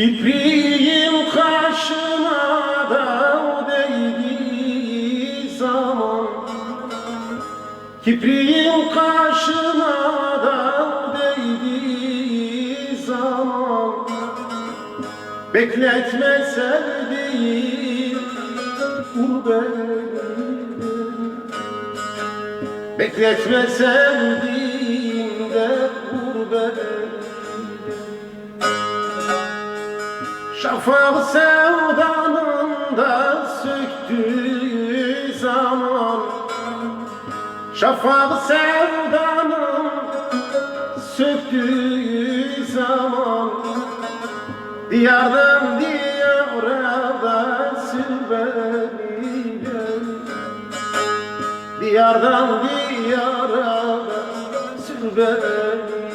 Kipriyim karşına da Kipriğim kaşına da değdiği zaman Bekletme sevdiğim gurbet. Bekletme sevdiğimde gurbet. Şafak sevdanın Şafak sevdanın söktüğü zaman Diyardan diyara da sürbeni gel Diyardan diyara da sürbeni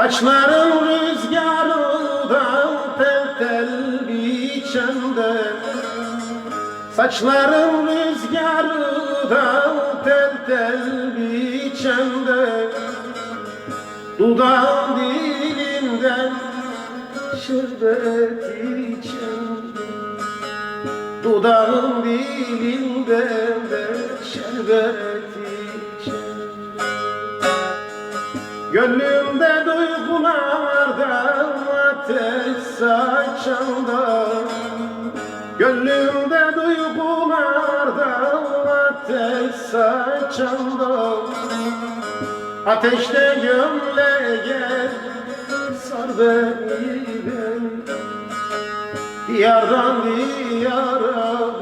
Saçların rüzgarından tel tel biçende Saçların rüzgarından tel tel biçende Dudağın dilinden şerbet içende Dudağın dilinden de şerbet ateş saçanda Gönlümde duygulardan ateş saçanda Ateşte gömle gel sar beni beni Diyardan diyara